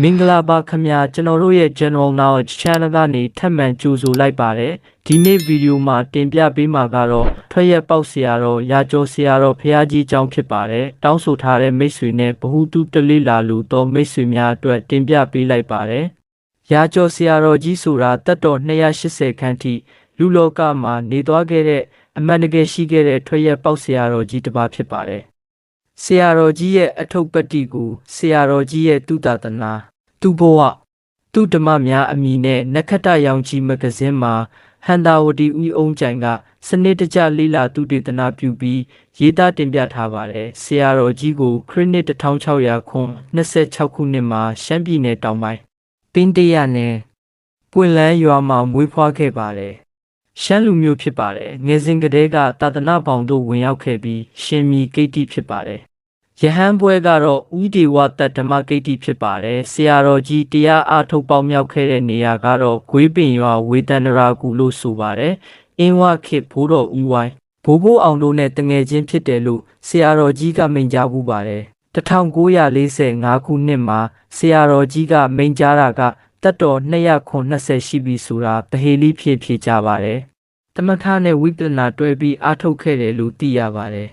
မင်္ဂလာပါခင်ဗျာကျွန်တော်တို့ရဲ့ General Knowledge Channel ကနေထပ်မံကြိုဆိုလိုက်ပါတယ်ဒီနေ့ဗီဒီယိုမှာတင်ပြပေးမှာကတော့ထွက်ရက်ပေါက်ဆရာတော်ရာကျော်ဆရာတော်ဖះကြီးအကြောင်းဖြစ်ပါတယ်တောင်းဆိုထားတဲ့မိတ်ဆွေနဲ့ဘ ഹു တုတလေးလာလူသောမိတ်ဆွေများအတွက်တင်ပြပေးလိုက်ပါတယ်ရာကျော်ဆရာတော်ကြီးဆိုတာတက်တော်280ခန်းထိလူလောကမှာနေသွားခဲ့တဲ့အမှန်တကယ်ရှိခဲ့တဲ့ထွက်ရက်ပေါက်ဆရာတော်ကြီးတစ်ပါးဖြစ်ပါတယ် ဆရာတော်ကြီးရဲ့အထုပ်ပတ္တိကိုဆရာတော်ကြီးရဲ့တုတတနာသူ့ဘဝသူ့ဓမ္မများအမိနဲ့နက္ခတ္တရောင်ကြီးမဂဇင်းမှာဟန္တာဝတီဦးအောင်ကျန်ကစနစ်တကျလိလာသူတေသနာပြုပြီးရေးသားတင်ပြထားပါတယ်ဆရာတော်ကြီးကိုခရစ်နှစ်1600ခွန်26ခုနှစ်မှာရှမ်းပြည်နယ်တောင်ပိုင်းပင်းတရနယ်ပွင့်လန်းရွာမှာမွေးဖွားခဲ့ပါတယ်ရှမ်းလူမျိုးဖြစ်ပါတယ်ငယ်စဉ်ကတည်းကသာသနာပေါင်တို့ဝင်ရောက်ခဲ့ပြီးရှင်မီကိတ္တိဖြစ်ပါတယ် ယဟန်ပွဲကတော့ဥဒေဝတ္တဓမ္မကိတ္တိဖြစ်ပါတယ်ဆရာတော်ကြီးတရားအားထုတ်ပေါင်းမြောက်ခဲ့တဲ့နေရာကတော့ဂွေးပင်ရွာဝေတန္တရာကူလို့ဆိုပါတယ်အင်းဝခေတ်ဘိုးတော်ဦးဝိုင်းဘိုးဘိုးအောင်တို့နဲ့တငယ်ချင်းဖြစ်တယ်လို့ဆရာတော်ကြီးကမိန့်ကြားမှုပါတယ်1945ခုနှစ်မှာဆရာတော်ကြီးကမိန့်ကြားတာကတက်တော်290ရှိပြီဆိုတာတဟေလိဖြစ်ဖြစ်ကြပါတယ်တမထနဲ့ဝိပဿနာတွဲပြီးအားထုတ်ခဲ့တယ်လို့သိရပါတယ်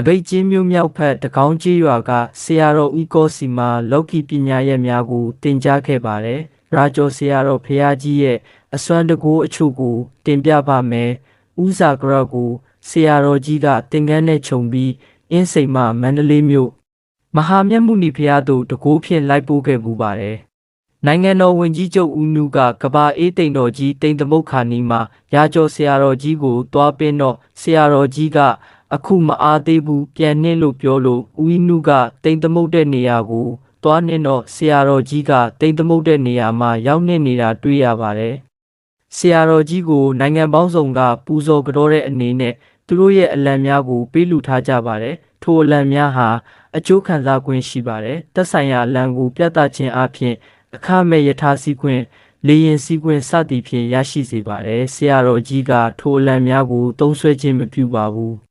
တပိတ်ချင်းမျိုးမြောက်ဖက်တကောင်းကြီးရွာကဆရာတော်ဦးကောစီမာလောကီပညာရဲ့များကိုတင်ကြားခဲ့ပါတယ်ရာကျော်ဆရာတော်ဖရာကြီးရဲ့အစွမ်းတကူအချို့ကိုတင်ပြပါမယ်။ဦးစာကရကိုဆရာတော်ကြီးကတင်ကန်းနဲ့ခြုံပြီးအင်းစိန်မှမန္တလေးမြို့မဟာမြတ်မုနီဖရာသို့တကူဖြင့်လိုက်ပို့ခဲ့မှုပါတယ်။နိုင်ငံတော်ဝင်ကြီးချုပ်ဦးနုကကဘာအေးတိန်တော်ကြီးတိန်သမုတ်ခါနီမှာရာကျော်ဆရာတော်ကြီးကိုတွားပင်းတော့ဆရာတော်ကြီးက အခုမအားသေးဘူးပြန်နှင်းလို့ပြောလို့ဦးနုကတိန်သမုတ်တဲ့နေရာကိုသွားနေတော့ဆရာတော်ကြီးကတိမ်သမုတ်တဲ့နေရာမှာရောက်နေနေတာတွေ့ရပါတယ်။ဆရာတော်ကြီးကိုနိုင်ငံပေါင်းစုံကပူဇော်ကြောတဲ့အနေနဲ့သူတို့ရဲ့အလံများကိုပေးလူထားကြပါတယ်။ထိုအလံများဟာအကျိုးခံစား권ရှိပါတယ်။သက်ဆိုင်ရာအလံကိုပြသခြင်းအပြင်အခမဲ့ယထာစီခွင့်လေရင်စီခွင့်စသည်ဖြင့်ရရှိစေပါတယ်။ဆရာတော်ကြီးကထိုအလံများကိုသုံးဆွဲခြင်းမပြုပါဘူး။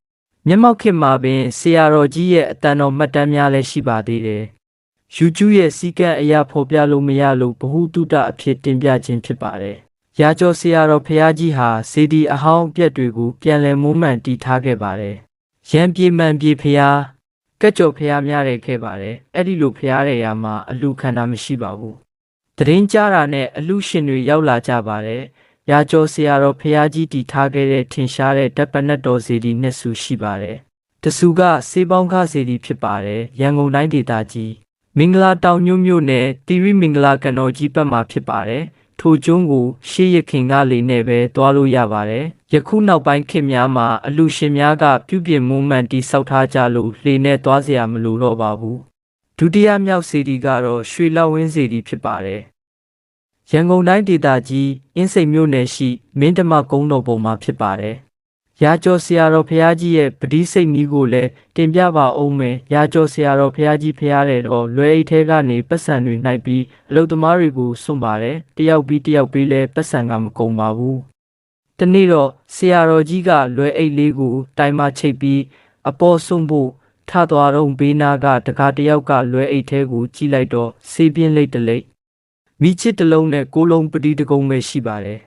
မျက်မှောက်ခေတ်မှာပင်ဆရာတော်ကြီးရဲ့အတန်တော်မှတ်တမ်းများလည်းရှိပါသေးတယ်။ YouTube ရဲ့စီကံအရာဖော်ပြလို့မရလို့ဘ ഹു တုတအဖြစ်တင်ပြခြင်းဖြစ်ပါတယ်။ရာကျော်ဆရာတော်ဖရာကြီးဟာစေဒီအဟောင်းအပြက်တွေကိုပြန်လည်မွမ်းမံတည်ထားခဲ့ပါတယ်။ရံပြေမှန်ပြေဖရာကက်ကျော်ဖရာများတယ်ခဲ့ပါတယ်။အဲ့ဒီလိုဖရာတဲ့ရာမှာအလူခန္ဓာမရှိပါဘူး။တရင်ကြားတာနဲ့အလူရှင်တွေရောက်လာကြပါတယ်။ ရာကျော်ဆရာတော်ဖရာကြီးတည်ထားခဲ့တဲ့ထင်ရှားတဲ့ဓပနတ်တော်စေဒီနှစ်ဆူရှိပါတယ်။တဆူကစေပေါင်းခစေဒီဖြစ်ပါတယ်။ရန်ကုန်တိုင်းဒေသကြီးမင်္ဂလာတောင်ညွန့်မြို့နယ်တီရီမင်္ဂလာကတော်ကြီးဘက်မှာဖြစ်ပါတယ်။ထိုကျွန်းကိုရှေးရခင်ကလေးနဲ့ပဲတွားလို့ရပါတယ်။ယခုနောက်ပိုင်းခေတ်များမှာအလူရှင်များကပြုပြင်မွမ်းမံတိစောက်ထားကြလို့လှေနဲ့တွားစရာမလိုတော့ပါဘူး။ဒုတိယမြောက်စီဒီကတော့ရွှေလောက်ဝင်းစီဒီဖြစ်ပါတယ်။ ရန်ကုန်တိုင်းဒေသကြီးအင်းစိန်မြို့နယ်ရှိမင်းဓမ္မကုန်းတော်ပေါ်မှာဖြစ်ပါတယ်။ရာကျော်ဆရာတော်ဖះကြီးရဲ့ပတိစိတ်နီးကိုလည်းတင်ပြပါအောင်မယ်။ရာကျော်ဆရာတော်ဖះကြီးဖះတဲ့တော့လွယ်အိတ်ထဲကနေပတ်စံတွေနှိုက်ပြီးအလုသမားတွေကိုစွန့်ပါတယ်။တယောက်ပြီးတယောက်ပြီးလဲပတ်စံကမကုန်ပါဘူး။တနေ့တော့ဆရာတော်ကြီးကလွယ်အိတ်လေးကိုတိုင်မချိတ်ပြီးအပေါ်စွန့်ဖို့ထသွားတော့ဘေးနာကတကားတယောက်ကလွယ်အိတ်ထဲကိုကြည့်လိုက်တော့ဆေးပြင်းလိတ်တလိတ် မိချစ်တလုံးနဲ့ကိုလုံးပတိတကုံပဲရှိပါတယ်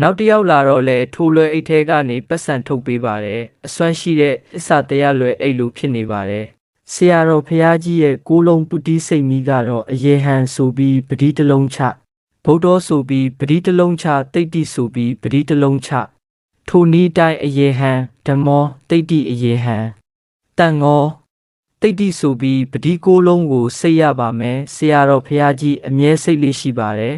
နောက်တစ်ယောက်လာတော့လေထိုလွယ်အိတ်ထဲကနေပတ်စံထုတ်ပေးပါတယ်အစွမ်းရှိတဲ့အစ္စာတရားလွယ်အိတ်လိုဖြစ်နေပါတယ်ဆရာတော်ဖះကြီးရဲ့ကိုလုံးပုတိစိတ်မီးကတော့အယေဟန်ဆိုပြီးပတိတလုံးချဗုဒ္ဓဆိုပြီးပတိတလုံးချတိတ်တိဆိုပြီးပတိတလုံးချထိုနည်းတိုင်းအယေဟန်ဓမ္မောတိတ်တိအယေဟန်တန်ငော တိတ်တိဆိုပြီးပတိကိုလုံးကိုစိတ်ရပါမယ်ဆရာတော်ဖះကြီးအမြဲစိတ်လေးရှိပါတယ်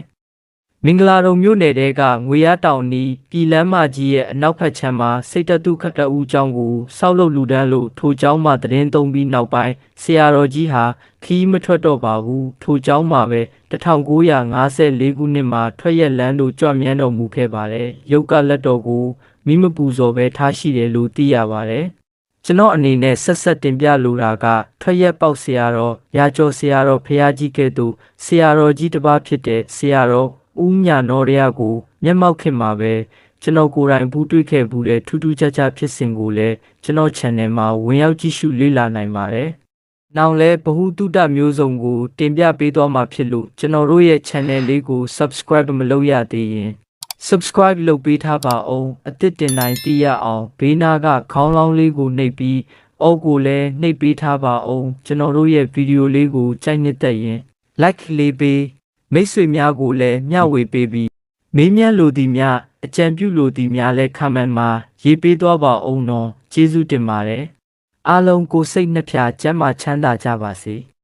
မင်္ဂလာတုံမြို့နယ်တဲကငွေရတောင်နီးပြည်လမ်းမကြီးရဲ့အနောက်ဘက်ခြမ်းမှာစိတ်တတုခတ်တအူးကျောင်းကိုစောက်လုပ်လူတန်းလို့ထိုကျောင်းမှာတရင်သုံးပြီးနောက်ပိုင်းဆရာတော်ကြီးဟာခီးမထွက်တော့ပါဘူးထိုကျောင်းမှာပဲ1954ခုနှစ်မှာထွက်ရက်လန်းလို့ကြွမြန်းတော်မူခဲ့ပါတယ်ရုပ်ကလက်တော်ကိုမိမပူဇော်ပဲထားရှိတယ်လို့သိရပါတယ် ကျွန်တော်အနေနဲ့ဆက်ဆက်တင်ပြလိုတာကထွက်ရက်ပေါက်ဆရာတော်ရာကျော်ဆရာတော်ဖះကြီးကဲ့သို့ဆရာတော်ကြီးတစ်ပါးဖြစ်တဲ့ဆရာတော်ဦးညာတော်ရကိုမျက်မှောက်ခင်မှာပဲကျွန်တော်ကိုယ်တိုင်ဘူးတွေ့ခဲ့ဘူးတဲ့ထူးထူးခြားခြားဖြစ်စဉ်ကိုလည်းကျွန်တော် channel မှာဝင်ရောက်ကြည့်ရှုလေ့လာနိုင်ပါတယ်နောက်လဲဘ ഹു တုတမျိုးစုံကို တင်ပြပေးသွားမှာဖြစ်လို့ကျွန်တော်တို့ရဲ့ channel လေးကို subscribe မလုပ်ရသေးရင် subscribe လုပ်ပေးထားပါအောင်အသစ်တင်တိုင်းသိရအောင်ဘေးနားကခေါင်းလောင်းလေးကိုနှိပ်ပြီးအောက်ကိုလည်းနှိပ်ပေးထားပါအောင်ကျွန်တော်တို့ရဲ့ဗီဒီယိုလေးကိုကြိုက်နှစ်သက်ရင် like လေးပေးမိတ်ဆွေများကိုလည်းမျှဝေပေးပြီးမေးမြန်းလိုသည်များအကြံပြုလိုသည်များလည်း comment မှာရေးပေးသွားပါအောင်နော်ကျေးဇူးတင်ပါတယ်အားလုံးကိုစိတ်နှဖျားစမ်းမချမ်းသာကြပါစေ။